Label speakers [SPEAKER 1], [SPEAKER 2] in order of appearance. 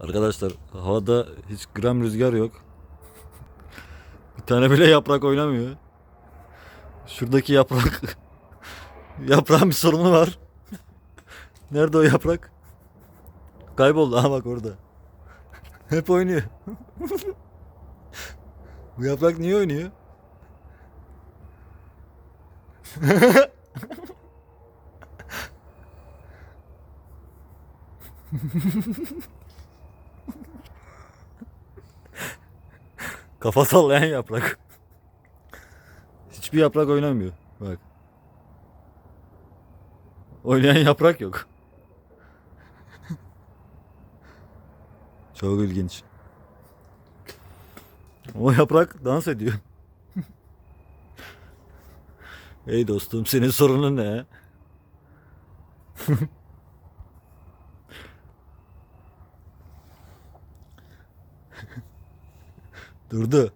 [SPEAKER 1] Arkadaşlar havada hiç gram rüzgar yok. Bir tane bile yaprak oynamıyor. Şuradaki yaprak yaprağın bir sorunu var. Nerede o yaprak? Kayboldu ha bak orada. Hep oynuyor. Bu yaprak niye oynuyor? Kafa sallayan yaprak. Hiçbir yaprak oynamıyor. Bak. Oynayan yaprak yok. Çok ilginç. O yaprak dans ediyor. Hey dostum senin sorunun ne? durdu.